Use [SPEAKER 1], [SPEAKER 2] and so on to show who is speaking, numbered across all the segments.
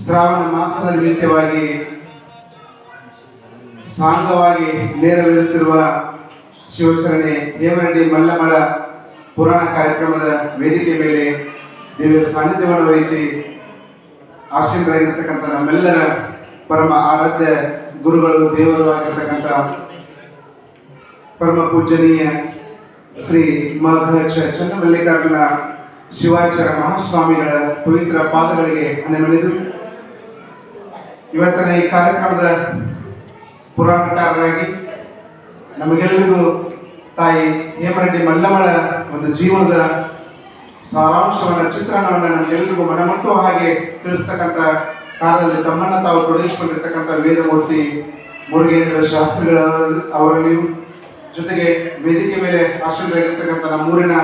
[SPEAKER 1] ಶ್ರಾವಣ ಮಾಸದ ನಿಮಿತ್ತವಾಗಿ ಸಾಂಗವಾಗಿ ನೆರವೇರುತ್ತಿರುವ ಶಿವಶರಣೆ ದೇವರಡ್ಡಿ ಮಲ್ಲಮಳ ಪುರಾಣ ಕಾರ್ಯಕ್ರಮದ ವೇದಿಕೆ ಮೇಲೆ ದೇವರ ಸಾನ್ನಿಧ್ಯವನ್ನು ವಹಿಸಿ ಆಶೀನರಾಗಿರ್ತಕ್ಕಂಥ ನಮ್ಮೆಲ್ಲರ ಪರಮ ಆರಾಧ್ಯ ಗುರುಗಳು ದೇವರು ಆಗಿರ್ತಕ್ಕಂಥ ಪರಮ ಪೂಜನೀಯ ಶ್ರೀ ಮಹಾಧ್ಯಕ್ಷ ಚನ್ನಮಲ್ಲಿಕಾರ್ಜುನ ಶಿವಾಚಾರ್ಯ ಮಹಾಸ್ವಾಮಿಗಳ ಪವಿತ್ರ ಪಾದಗಳಿಗೆ ಅನೆಮಣಿದು ಇವತ್ತಿನ ಈ ಕಾರ್ಯಕ್ರಮದ ಪುರಾಣಕಾರರಾಗಿ ನಮಗೆಲ್ಲರಿಗೂ ತಾಯಿ ಹೇಮರೆಡ್ಡಿ ಮಲ್ಲಮ್ಮಳ ಒಂದು ಜೀವನದ ಸಾರಾಂಶವನ್ನು, ಚಿತ್ರಣವನ್ನು ನಮಗೆಲ್ಲರಿಗೂ ಮನಮುಟ್ಟುವ ಹಾಗೆ ತಿಳಿಸ್ತಕ್ಕಂಥ ಕಾಲದಲ್ಲಿ ತಮ್ಮನ್ನ ತಾವು ತೊಡಗಿಸಿಕೊಂಡಿರ್ತಕ್ಕಂಥ ವೇದಮೂರ್ತಿ ಮುರುಗೇಂದ್ರ ಶಾಸ್ತ್ರಿಗಳ ಅವರಲ್ಲಿಯೂ ಜೊತೆಗೆ ವೇದಿಕೆ ಮೇಲೆ ಆಶ್ರಯರಾಗಿರ್ತಕ್ಕಂಥ ನಮ್ಮೂರಿನ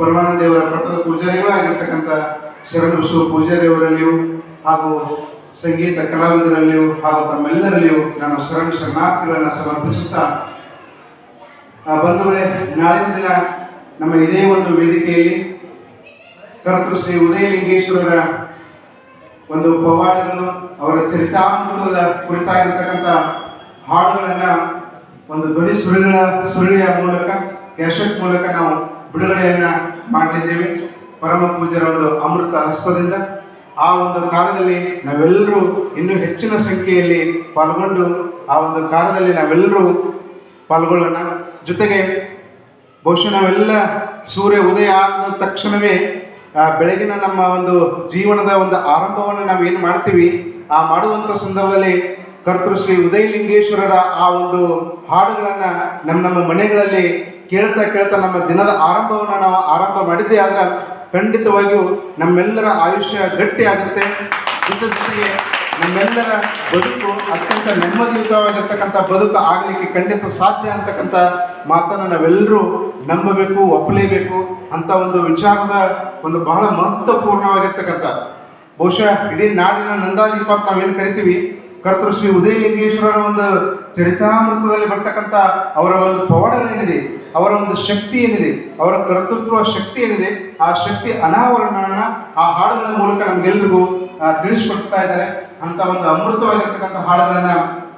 [SPEAKER 1] ಪರಮಾನಂದೇವರ ಪಟ್ಟದ ಪೂಜಾರಿಗಳು ಆಗಿರ್ತಕ್ಕಂಥ ಶರಣ ಬಸವ ಪೂಜಾರಿಯವರಲ್ಲಿಯೂ ಹಾಗೂ ಸಂಗೀತ ಕಲಾವಿದರಲ್ಲಿಯೂ ಹಾಗೂ ತಮ್ಮೆಲ್ಲರಲ್ಲಿಯೂ ನಾನು ಶರಣ ಶರಣಾರ್ಥಿಗಳನ್ನು ಸಮರ್ಪಿಸುತ್ತಾ ಬಂಧುಗಳೇ, ನಾಳಿನ ದಿನ ನಮ್ಮ ಇದೇ ಒಂದು ವೇದಿಕೆಯಲ್ಲಿ ಕರ್ತೃ ಶ್ರೀ ಉದಯಲಿಂಗೇಶ್ವರರ ಒಂದು ಪವಾಡಗಳು ಅವರ ಚರಿತಾಮೃತದ ಕುರಿತಾಗಿರ್ತಕ್ಕಂಥ ಹಾಡುಗಳನ್ನು ಒಂದು ಧ್ವನಿ ಸುರಿಗಳ ಸುರುಳಿಯ ಮೂಲಕ ಕ್ಯಾಶೆಟ್ ಮೂಲಕ ನಾವು ಬಿಡುಗಡೆಯನ್ನ ಮಾಡಲಿದ್ದೇವೆ. ಪರಮ ಪೂಜ್ಯರ ಒಂದು ಅಮೃತ ಹಸ್ತದಿಂದ. ಆ ಒಂದು ಕಾಲದಲ್ಲಿ ನಾವೆಲ್ಲರೂ ಇನ್ನೂ ಹೆಚ್ಚಿನ ಸಂಖ್ಯೆಯಲ್ಲಿ ಪಾಲ್ಗೊಂಡು ಆ ಒಂದು ಕಾಲದಲ್ಲಿ ನಾವೆಲ್ಲರೂ ಪಾಲ್ಗೊಳ್ಳೋಣ. ಜೊತೆಗೆ ಬಹುಶಃ ನಾವೆಲ್ಲ ಸೂರ್ಯ ಉದಯ ಆದ ತಕ್ಷಣವೇ ಬೆಳಗಿನ ನಮ್ಮ ಒಂದು ಜೀವನದ ಒಂದು ಆರಂಭವನ್ನು ನಾವು ಏನು ಮಾಡ್ತೀವಿ? ಆ ಮಾಡುವಂಥ ಸಂದರ್ಭದಲ್ಲಿ ಕರ್ತೃ ಶ್ರೀ ಉದಯಲಿಂಗೇಶ್ವರರ ಆ ಒಂದು ಹಾಡುಗಳನ್ನು ನಮ್ಮ ನಮ್ಮ ಮನೆಗಳಲ್ಲಿ ಕೇಳ್ತಾ ಕೇಳ್ತಾ ನಮ್ಮ ದಿನದ ಆರಂಭವನ್ನು ನಾವು ಆರಂಭ ಮಾಡಿದ್ದೇ ಆದರೆ ಖಂಡಿತವಾಗಿಯೂ ನಮ್ಮೆಲ್ಲರ ಆಯುಷ್ಯ ಗಟ್ಟಿ ಆಗುತ್ತೆ. ಜೊತೆ ಜೊತೆಗೆ ನಮ್ಮೆಲ್ಲರ ಬದುಕು ಅತ್ಯಂತ ನೆಮ್ಮದಿಯುತವಾಗಿರ್ತಕ್ಕಂಥ ಬದುಕು ಆಗಲಿಕ್ಕೆ ಖಂಡಿತ ಸಾಧ್ಯ ಅಂತಕ್ಕಂಥ ಮಾತನ್ನು ನಾವೆಲ್ಲರೂ ನಂಬಬೇಕು, ಒಪ್ಪಲೇಬೇಕು ಅಂತ ಒಂದು ವಿಚಾರದ ಒಂದು ಬಹಳ ಮಹತ್ವಪೂರ್ಣವಾಗಿರ್ತಕ್ಕಂಥ. ಬಹುಶಃ ಇಡೀ ನಾಡಿನ ನಂದಾದೀಪ ನಾವೇನು ಕರಿತೀವಿ? ಕರ್ತೃ ಶ್ರೀ ಉದಯಲಿಂಗೇಶ್ವರರ ಒಂದು ಚರಿತಾಮೃತದಲ್ಲಿ ಬರ್ತಕ್ಕಂಥ ಅವರ ಒಂದು ಪವಾಡಗಳೇನಿದೆ ಅವರ ಒಂದು ಶಕ್ತಿ ಏನಿದೆ, ಅವರ ಕರ್ತೃತ್ವ ಶಕ್ತಿ ಏನಿದೆ, ಆ ಶಕ್ತಿ ಅನಾವರಣನ ಆ ಹಾಡುಗಳ ಮೂಲಕ ನಮ್ಗೆಲ್ರಿಗೂ ತಿಳಿಸ್ಕೊಡ್ತಾ ಇದ್ದಾರೆ. ಅಂತ ಒಂದು ಅಮೃತವಾಗಿರ್ತಕ್ಕಂಥ ಹಾಡುಗಳನ್ನ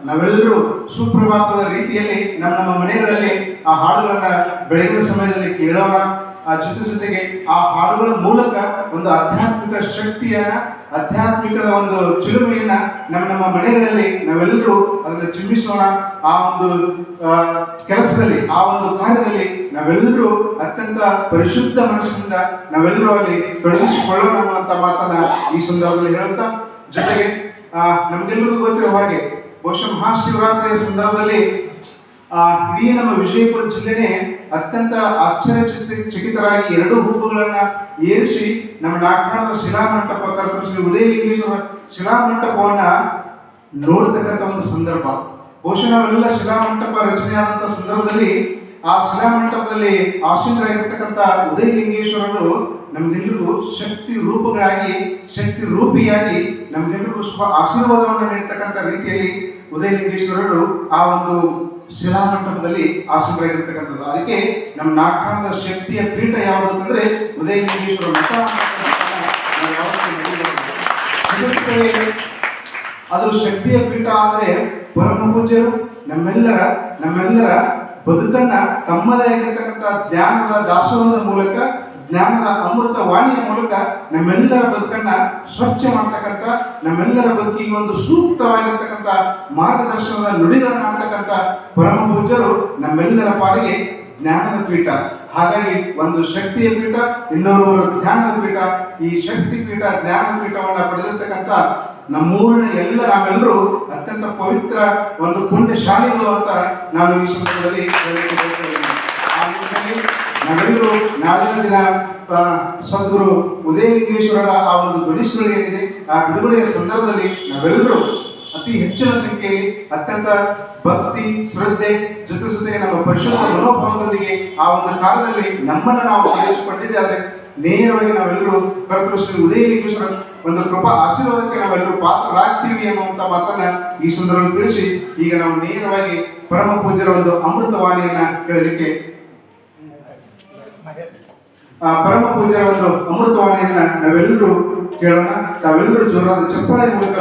[SPEAKER 1] ನಾವೆಲ್ಲರೂ ಸುಪ್ರಭಾತದ ರೀತಿಯಲ್ಲಿ ನಮ್ಮ ನಮ್ಮ ಮನೆಗಳಲ್ಲಿ ಆ ಹಾಡುಗಳನ್ನ ಬೆಳಗಿನ ಸಮಯದಲ್ಲಿ ಕೇಳೋಣ. ಆ, ಜೊತೆ ಜೊತೆಗೆ ಆ ಹಾಡುಗಳ ಮೂಲಕ ಒಂದು ಆಧ್ಯಾತ್ಮಿಕ ಶಕ್ತಿಯನ್ನ ಆಧ್ಯಾತ್ಮಿಕದ ಒಂದು ಚಿಲುಮೆಯನ್ನ ನಮ್ಮ ನಮ್ಮ ಮನೆಗಳಲ್ಲಿ ನಾವೆಲ್ಲರೂ ಅದನ್ನು ಚಿಮ್ಮಿಸೋಣ ಆ ಒಂದು ಕೆಲಸದಲ್ಲಿ, ಆ ಒಂದು ಕಾರ್ಯದಲ್ಲಿ ನಾವೆಲ್ಲರೂ ಅತ್ಯಂತ ಪರಿಶುದ್ಧ ಮನಸ್ಸಿನಿಂದ ನಾವೆಲ್ಲರೂ ಅಲ್ಲಿ ತೊಡಗಿಸಿಕೊಳ್ಳೋಣ ಅಂತ ಮಾತನ್ನ ಈ ಸಂದರ್ಭದಲ್ಲಿ ಹೇಳುತ್ತಾ, ಜೊತೆಗೆ ನಮ್ಗೆಲ್ಲರಿಗೂ ಗೊತ್ತಿರೋ ಹಾಗೆ ಬಹುಶಃ ಮಹಾಶಿವರಾತ್ರಿಯ ಸಂದರ್ಭದಲ್ಲಿ ಇಡೀ ನಮ್ಮ ವಿಜಯಪುರ ಜಿಲ್ಲೆನೇ ಅತ್ಯಂತ ಆಶ್ಚರ್ಯ ಚಕಿತರಾಗಿ ಎರಡು ಹೂವುಗಳನ್ನ ಏರಿಸಿ ನಮ್ಮ ನಾಗಣದ ಶಿಲಾಮಂಟಪ ಕರ್ತೃ ಶ್ರೀ ಉದಯಲಿಂಗೇಶ್ವರ ಶಿಲಾಮಂಟಪವನ್ನ ನೋಡ್ತಕ್ಕಂಥ ಒಂದು ಸಂದರ್ಭ. ಬಹುಶಃ ನಾವೆಲ್ಲ ಶಿಲಾಮಂಟಪ ರಚನೆ ಸಂದರ್ಭದಲ್ಲಿ ಆ ಶಿಲಾಮಂಟಪದಲ್ಲಿ ಆಸೀನರಾಗಿರ್ತಕ್ಕಂಥ ಉದಯಲಿಂಗೇಶ್ವರರು ನಮ್ಗೆಲ್ಲರಿಗೂ ಶಕ್ತಿ ರೂಪಗಳಾಗಿ, ಶಕ್ತಿ ರೂಪಿಯಾಗಿ ನಮ್ಗೆಲ್ಲರಿಗೂ ಸ್ವ ಆಶೀರ್ವಾದವನ್ನು ನೀಡ್ತಕ್ಕಂಥ ರೀತಿಯಲ್ಲಿ ಉದಯಲಿಂಗೇಶ್ವರರು ಆ ಒಂದು ಶಿಲಾಮಂಟಪದಲ್ಲಿ ಆಸೀನರಾಗಿರ್ತಕ್ಕಂಥದ್ದು ಅದಕ್ಕೆ ನಮ್ಮ ನಾಟಕದ ಶಕ್ತಿಯ ಪೀಠ ಯಾವುದು ಅಂತಂದ್ರೆ ಉದಯಲಿಂಗೇಶ್ವರ ಮಠ ಅದು ಶಕ್ತಿಯ ಪೀಠ ಆದರೆ ಪರಮ ಪೂಜ್ಯರು ನಮ್ಮೆಲ್ಲರ ನಮ್ಮೆಲ್ಲರ ಬದುಕನ್ನ ತಮ್ಮದೇ ಆಗಿರ್ತಕ್ಕಂಥ ಜ್ಞಾನದ ದಾಸೋಹದ ಮೂಲಕ ಜ್ಞಾನದ ಅಮೃತ ವಾಣಿಯ ಮೂಲಕ ನಮ್ಮೆಲ್ಲರ ಬದುಕನ್ನ ಸ್ವಚ್ಛ ಮಾಡ್ತಕ್ಕಂಥ, ನಮ್ಮೆಲ್ಲರ ಬದುಕಿಗೆ ಒಂದು ಸೂಕ್ತವಾಗಿರ್ತಕ್ಕಂಥ ಮಾರ್ಗದರ್ಶನದ ನುಡಿಗಳನ್ನ ಮಾಡ್ತಕ್ಕಂಥ ಪರಮ ಪೂಜ್ಯರು ನಮ್ಮೆಲ್ಲರ ಪಾಲಿಗೆ ಜ್ಞಾನದ ಪೀಠ ಹಾಗಾಗಿ ಒಂದು ಶಕ್ತಿಯ ಪೀಠ, ಇನ್ನೊಬ್ಬರ ಜ್ಞಾನದ ಪೀಠ ಈ ಶಕ್ತಿ ಪೀಠ, ಜ್ಞಾನದ ಪೀಠವನ್ನು ಪಡೆದಿರ್ತಕ್ಕಂಥ ನಮ್ಮೂರಿನ ಎಲ್ಲ ನಾವೆಲ್ಲರೂ ಅತ್ಯಂತ ಪವಿತ್ರ ಒಂದು ಪುಣ್ಯಶಾಲಿಗಳು ಅಂತ ನಾನು ಈ ಸಂದರ್ಭದಲ್ಲಿ ಹೇಳಲಿಕ್ಕೆ. ನಾವೆಲ್ಲರೂ ನಾಳಿನ ದಿನ ಸದ್ಗುರು ಸದ್ಗುರು ವಿಘ್ನೇಶ್ವರರ ಆ ಒಂದು ಧ್ವನಿ ಏನಿದೆ, ಆ ಬಿಡುಗಡೆಯ ಸಂದರ್ಭದಲ್ಲಿ ನಾವೆಲ್ಲರೂ ಅತಿ ಹೆಚ್ಚಿನ ಸಂಖ್ಯೆಯಲ್ಲಿ ಅತ್ಯಂತ ಭಕ್ತಿ, ಶ್ರದ್ಧೆ, ಜೊತೆ ಜೊತೆ ನಮ್ಮ ಪರಿಶುದ್ಧ ಮನೋಭಾವದೊಂದಿಗೆ ಆ ಒಂದು ಕಾಲದಲ್ಲಿ ನಮ್ಮನ್ನು ನಾವು ಆದರೆ ನೇರವಾಗಿ ನಾವೆಲ್ಲರೂ ಕರ್ತೃ ಶ್ರೀ ಉದಯಲಿಂಗೇಶ್ವರ ಒಂದು ಕೃಪಾ ಆಶೀರ್ವಾದಕ್ಕೆ ನಾವೆಲ್ಲರೂ ಪಾತ್ರರಾಗ್ತೀವಿ ಅನ್ನುವಂಥ ಮಾತನ್ನ ಈ ಸಂದರ್ಭದಲ್ಲಿ ತಿಳಿಸಿ, ಈಗ ನಾವು ನೇರವಾಗಿ ಪರಮ ಪೂಜ್ಯರ ಒಂದು ಅಮೃತವಾಣಿಯನ್ನ ಕೇಳಲಿಕ್ಕೆ ಪರಮ ಪೂಜೆ ಒಂದು ಅಮೃತವಾಣಿಯನ್ನ ನಾವೆಲ್ಲರೂ ಕೇಳೋಣ. ತಾವೆಲ್ಲರೂ ಜೋರಾದ ಚಪ್ಪಾಳೆ ಮೂಲಕ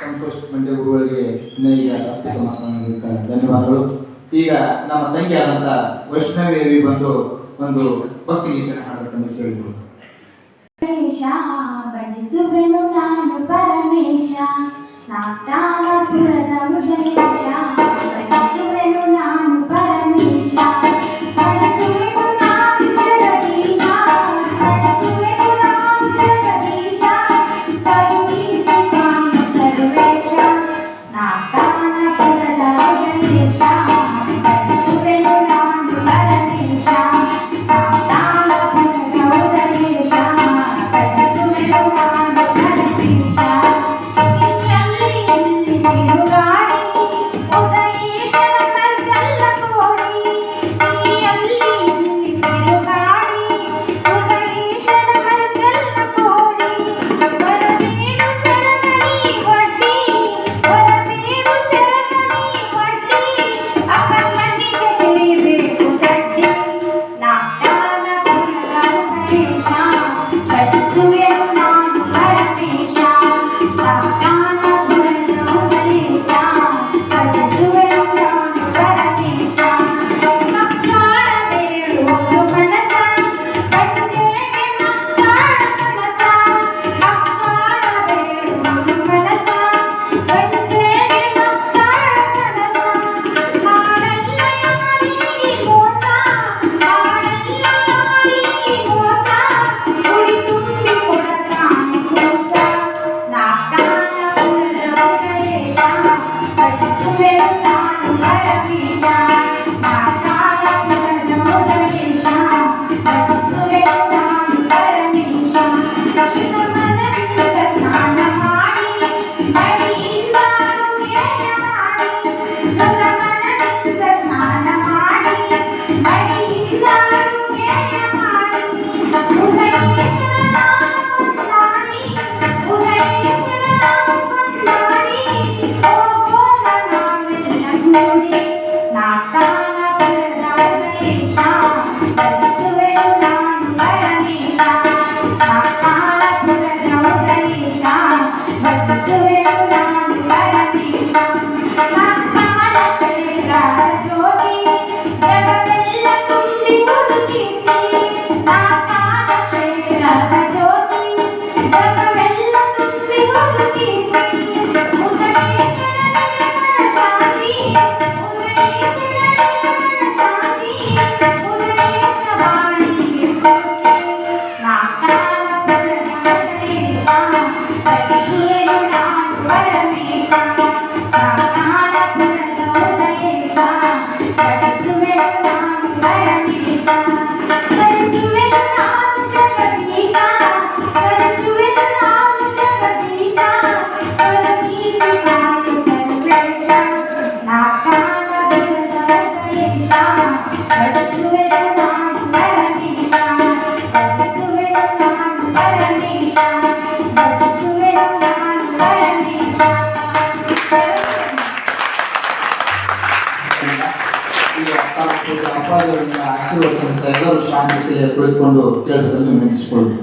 [SPEAKER 2] ಸಂತೋಷ್ ಮಂಡ್ಯ ಗುರುಗಳಿಗೆ ನನಗೆ ಅದ್ಭುತ ಮಾತನಾಡೋದಕ್ಕೆ ಧನ್ಯವಾದಗಳು. ಈಗ ನಮ್ಮ ತಂಗಿ ಆದಂತ ವೈಷ್ಣವೇವಿ ಬಂದು ಒಂದು ಭಕ್ತಿ ಗೀತನ ಹಾಡಬೇಕಂತ ಕೇಳಿದ್ರು.
[SPEAKER 3] ಪರಮೇಶ ನಾನು ಪರಮೇಶ
[SPEAKER 2] ನಾಟಾನಪುರದ ಆಶೀರ್ವದಿಸುವಂತ ಎಲ್ಲರೂ ಶಾಂತಿಯಲ್ಲಿ ಕುಳಿತುಕೊಂಡು ಕೇಳಿಕೊಂಡು ನೆನೆಸಿಕೊಳ್ಳಿ